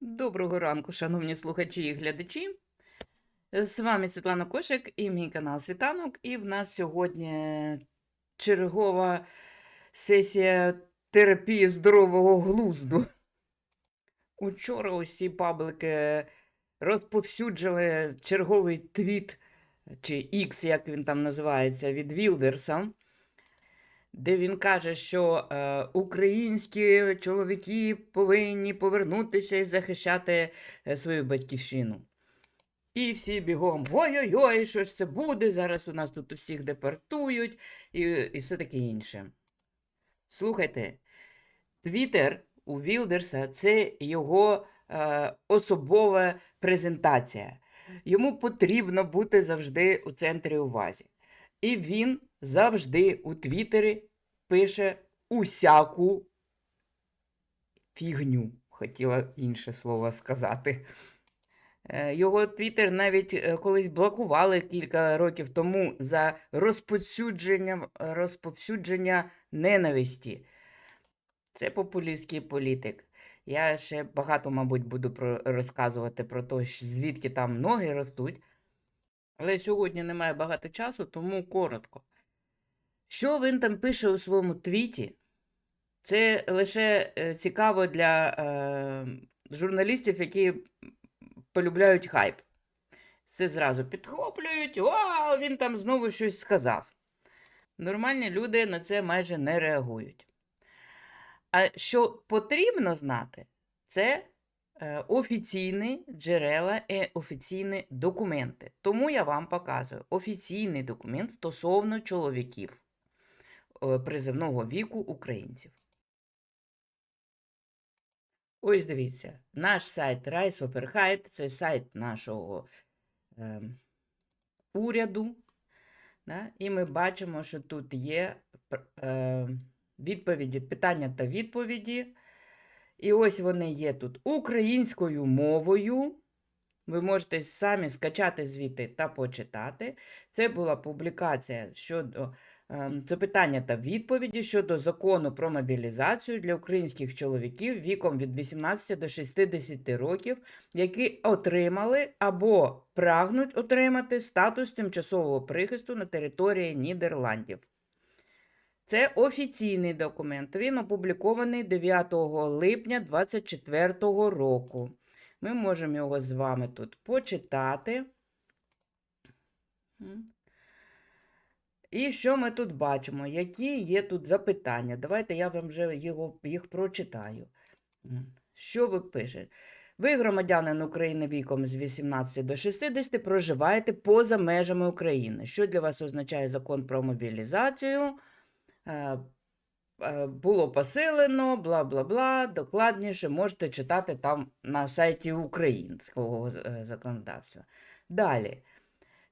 Доброго ранку, шановні слухачі і глядачі. З вами Світлана Кошик і мій канал Світанок. І в нас сьогодні чергова сесія терапії здорового глузду. Учора усі паблики розповсюджили черговий твіт, чи X, як він там називається, від Вілдерса, де він каже, що е, українські чоловіки повинні повернутися і захищати е, свою батьківщину. І всі бігом: ой-ой-ой, що ж це буде? Зараз у нас тут усіх депортують і, і все таке інше. Слухайте, Твіттер у Вілдерса це його е, особова презентація. Йому потрібно бути завжди у центрі уваги. І він завжди у Твіттері пише усяку фігню. Хотіла інше слово сказати. Е, Його Твіттер навіть е, колись блокували кілька років тому за розповсюдження, розповсюдження ненависті. Це популістський політик. Я ще багато, мабуть, буду про, розказувати про те, звідки там ноги ростуть. Але сьогодні немає багато часу, тому коротко. Що він там пише у своєму твіті? Це лише е, цікаво для е, журналістів, які полюбляють хайп. Це зразу підхоплюють, вау, він там знову щось сказав. Нормальні люди на це майже не реагують. А що потрібно знати, це офіційні джерела і офіційні документи. Тому я вам показую офіційний документ стосовно чоловіків е, призивного віку українців. Ось дивіться, наш сайт Height, це сайт нашого е, уряду. Да? І ми бачимо, що тут є е, відповіді, питання та відповіді. І ось вони є тут українською мовою. Ви можете самі скачати звідти та почитати. Це була публікація щодо ем, питання та відповіді щодо закону про мобілізацію для українських чоловіків віком від 18 до 60 років, які отримали або прагнуть отримати статус тимчасового прихисту на території Нідерландів. Це офіційний документ. Він опублікований 9 липня 2024 року. Ми можемо його з вами тут почитати. І що ми тут бачимо? Які є тут запитання? Давайте я вам вже його, їх прочитаю. Що ви пишете? Ви, громадянин України віком з 18 до 60, проживаєте поза межами України. Що для вас означає закон про мобілізацію? Е, е, Було посилено, бла бла бла. Докладніше можете читати там на сайті українського е, законодавства. Далі.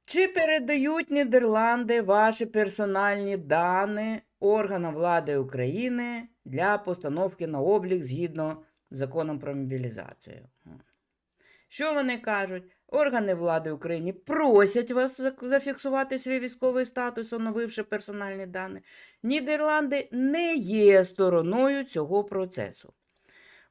Чи передають Нідерланди ваші персональні дані органам влади України для постановки на облік згідно з законом про мобілізацію? Що вони кажуть? Органи влади України просять вас зафіксувати свій військовий статус, оновивши персональні дані. Нідерланди не є стороною цього процесу.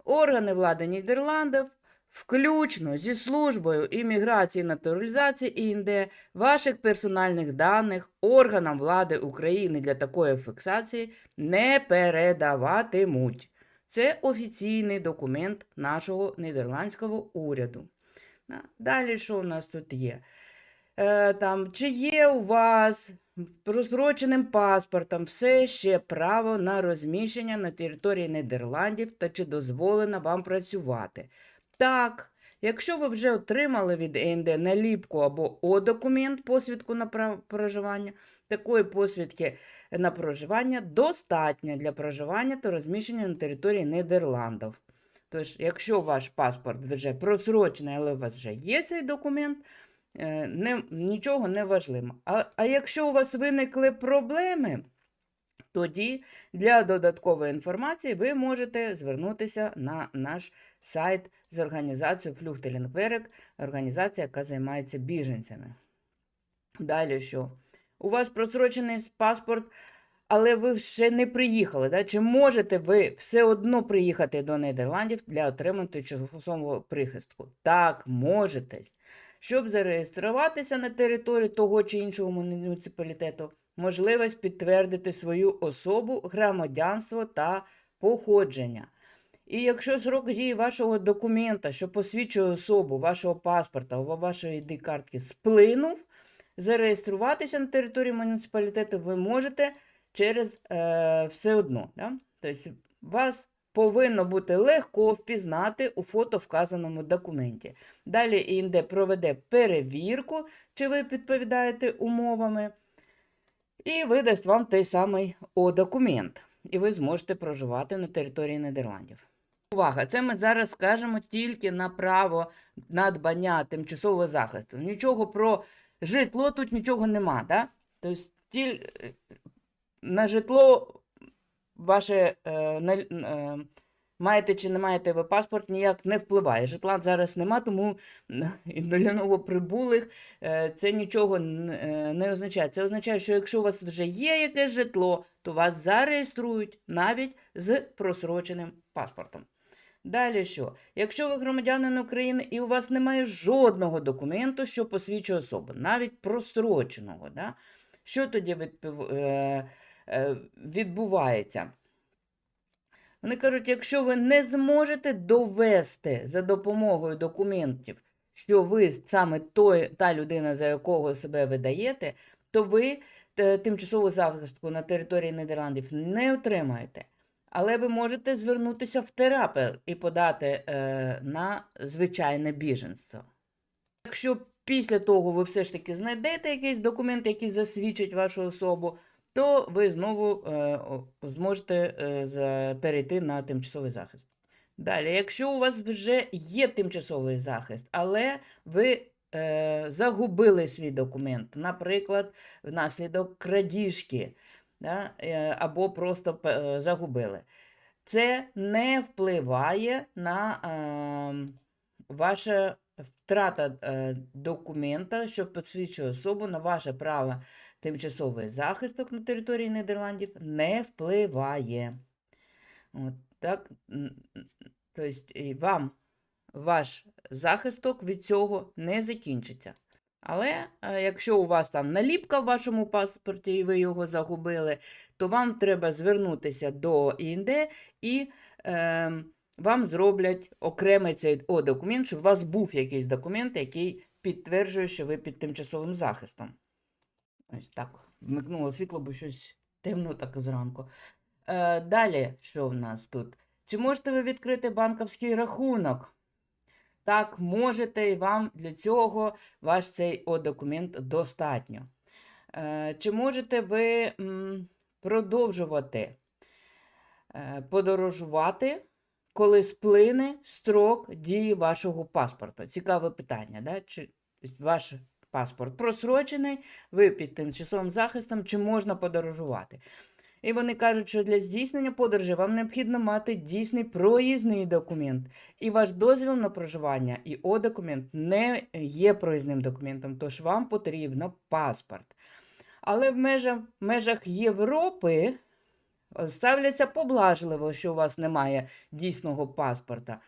Органи влади Нідерландів, включно зі службою імміграції натуралізації ІНД, ваших персональних даних органам влади України для такої фіксації не передаватимуть. Це офіційний документ нашого нідерландського уряду. Да. Далі що у нас тут є? Е, там, чи є у вас розстроченим паспортом все ще право на розміщення на території Нідерландів та чи дозволено вам працювати? Так, якщо ви вже отримали від ЕНД наліпку або О-документ посвідку на проживання, такої посвідки на проживання достатньо для проживання та розміщення на території Нідерландів. Тож, якщо ваш паспорт вже просрочений, але у вас вже є цей документ, е, не, нічого не важливо. А, а якщо у вас виникли проблеми, тоді для додаткової інформації ви можете звернутися на наш сайт з організацією Флюхтелінгверек, організація, яка займається біженцями. Далі що? У вас просрочений паспорт, але ви ще не приїхали. Да? Чи можете ви все одно приїхати до Нідерландів для отримання тимчасового прихистку? Так, можете. Щоб зареєструватися на території того чи іншого муніципалітету, можливість підтвердити свою особу, громадянство та походження. І якщо срок дії вашого документа, що посвідчує особу, вашого паспорта або вашої ID-картки сплинув, зареєструватися на території муніципалітету ви можете через е, все одно. Да? Тобто вас повинно бути легко впізнати у фото вказаному документі. Далі ІНД проведе перевірку, чи ви відповідаєте умовами, і видасть вам той самий О-документ. І ви зможете проживати на території Нідерландів. Увага! Це ми зараз скажемо тільки на право надбання тимчасового захисту. Нічого про житло тут нічого нема. Да? Тобто тіль... на житло ваше е, на, е, маєте чи не маєте ви паспорт, ніяк не впливає. Житла зараз нема, тому для новоприбулих е, це нічого н- е, не означає. Це означає, що якщо у вас вже є якесь житло, то вас зареєструють навіть з просроченим паспортом. Далі що? Якщо ви громадянин України і у вас немає жодного документу, що посвідчує особу, навіть простроченого, да? що тоді відпів- е, відбувається? Вони кажуть, якщо ви не зможете довести за допомогою документів, що ви саме той, та людина, за якого себе видаєте, то ви е, тимчасову захистку на території Нідерландів не отримаєте. Але ви можете звернутися в терапел і подати е, на звичайне біженство. Якщо після того ви все ж таки знайдете якийсь документ, який засвідчить вашу особу, то ви знову е, зможете е, перейти на тимчасовий захист. Далі, якщо у вас вже є тимчасовий захист, але ви е, загубили свій документ, наприклад, внаслідок крадіжки, да, або просто загубили, це не впливає на е, ваша втрата документа, що посвідчує особу на ваше право тимчасовий захисток на території Нідерландів не впливає. От так, тобто вам ваш захисток від цього не закінчиться. Але е, якщо у вас там наліпка в вашому паспорті і ви його загубили, то вам треба звернутися до ІНД і е, вам зроблять окремий цей О-документ, щоб у вас був якийсь документ, який підтверджує, що ви під тимчасовим захистом. Ось так. Вмикнуло світло, бо щось темно так зранку. Е, далі, що в нас тут? Чи можете ви відкрити банківський рахунок? Так, можете, і вам для цього ваш цей О-документ достатньо. Е, чи можете ви м, продовжувати е, подорожувати, коли сплине строк дії вашого паспорта? Цікаве питання, да? Чи ваш паспорт просрочений, ви під тимчасовим захистом, чи можна подорожувати? І вони кажуть, що для здійснення подорожі вам необхідно мати дійсний проїзний документ. І ваш дозвіл на проживання і О-документ не є проїзним документом, тож вам потрібно паспорт. Але в межах, межах Європи е, ставляться поблажливо, що у вас немає дійсного паспорта.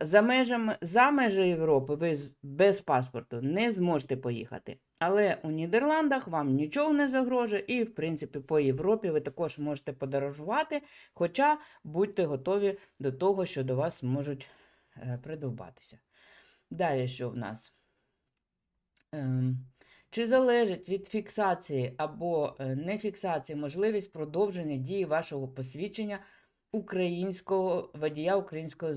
За межами, за межі Європи ви без паспорту не зможете поїхати. Але у Нідерландах вам нічого не загрожує, і, в принципі, по Європі ви також можете подорожувати, хоча будьте готові до того, що до вас можуть е, придовбатися. Далі що в нас? Ем, чи залежить від фіксації або е, нефіксації можливість продовження дії вашого посвідчення українського водія українського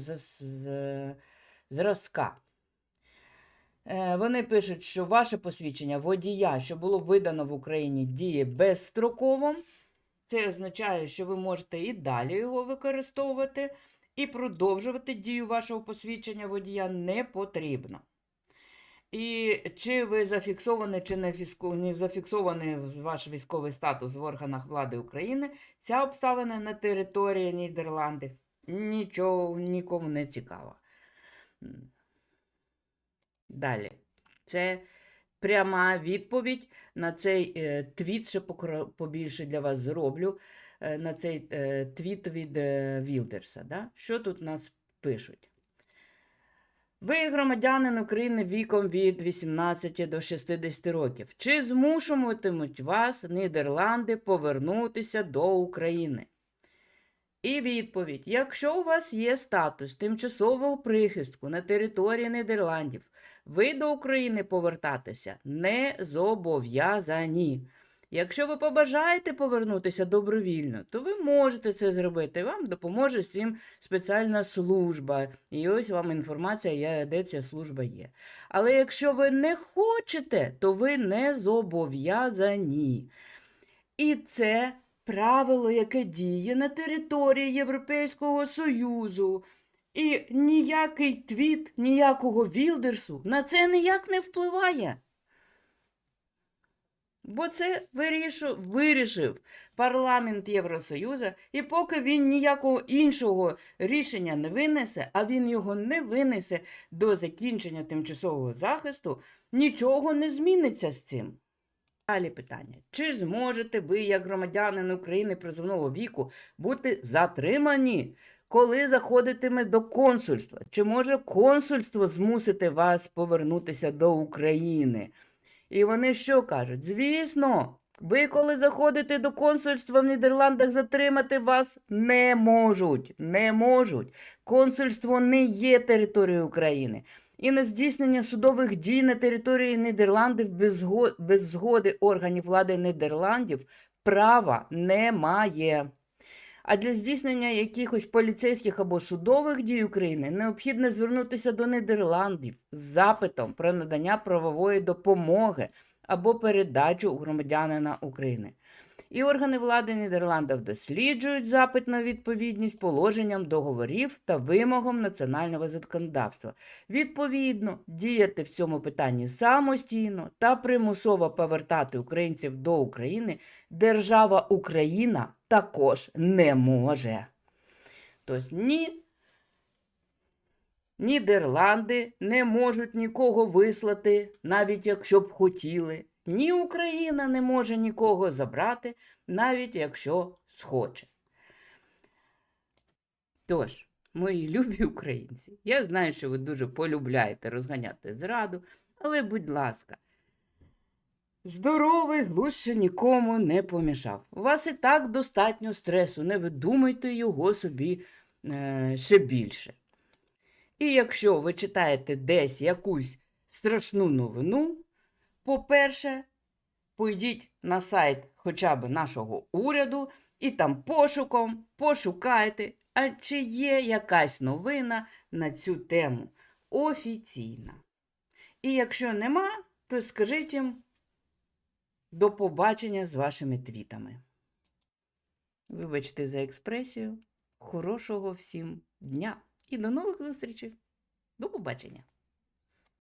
зразка? Е, Вони пишуть, що ваше посвідчення водія, що було видано в Україні, діє безстроково. Це означає, що ви можете і далі його використовувати, і продовжувати дію вашого посвідчення водія не потрібно. І чи ви зафіксовані, чи не, зафіксований ваш військовий статус в органах влади України, ця обставина на території Нідерландів нічого нікому не цікава. Далі. Це пряма відповідь на цей е, твіт, ще побільше для вас зроблю, е, на цей е, твіт від е, Вілдерса. Да? Що тут нас пишуть? Ви громадянин України віком від 18 до 60 років. Чи змушуватимуть вас Нідерланди повернутися до України? І відповідь: якщо у вас є статус тимчасового прихистку на території Нідерландів, ви до України повертатися не зобов'язані. Якщо ви побажаєте повернутися добровільно, то ви можете це зробити. Вам допоможе цим спеціальна служба. І ось вам інформація, де ця служба є. Але якщо ви не хочете, то ви не зобов'язані. І це правило, яке діє на території Європейського Союзу. І ніякий твіт, ніякого Вілдерсу на це ніяк не впливає. Бо це вирішив, вирішив парламент Євросоюзу, і поки він ніякого іншого рішення не винесе, а він його не винесе до закінчення тимчасового захисту, нічого не зміниться з цим. Далі питання. Чи зможете ви, як громадянин України призовного віку, бути затримані, коли заходитиме до консульства? Чи може консульство змусити вас повернутися до України? І вони що кажуть? Звісно, ви, коли заходите до консульства в Нідерландах, затримати вас не можуть. Не можуть. Консульство не є територією України. І на здійснення судових дій на території Нідерландів без, згоди органів влади Нідерландів права немає. А для здійснення якихось поліцейських або судових дій України необхідно звернутися до Нідерландів з запитом про надання правової допомоги або передачу громадянина України. І органи влади Нідерландів досліджують запит на відповідність положенням договорів та вимогам національного законодавства. Відповідно, діяти в цьому питанні самостійно та примусово повертати українців до України держава Україна також не може. Тобто ні Нідерланди не можуть нікого вислати, навіть якщо б хотіли. Ні Україна не може нікого забрати, навіть якщо схоче. Тож, мої любі українці, я знаю, що ви дуже полюбляєте розганяти зраду, але, будь ласка, здоровий глузд ще нікому не помішав. У вас і так достатньо стресу, не видумуйте його собі е, ще більше. І якщо ви читаєте десь якусь страшну новину, по-перше, пойдіть на сайт хоча б нашого уряду і там пошуком пошукайте, а чи є якась новина на цю тему офіційна. І якщо нема, то скажіть їм до побачення з вашими твітами. Вибачте за експресію. Хорошого всім дня і до нових зустрічей. До побачення!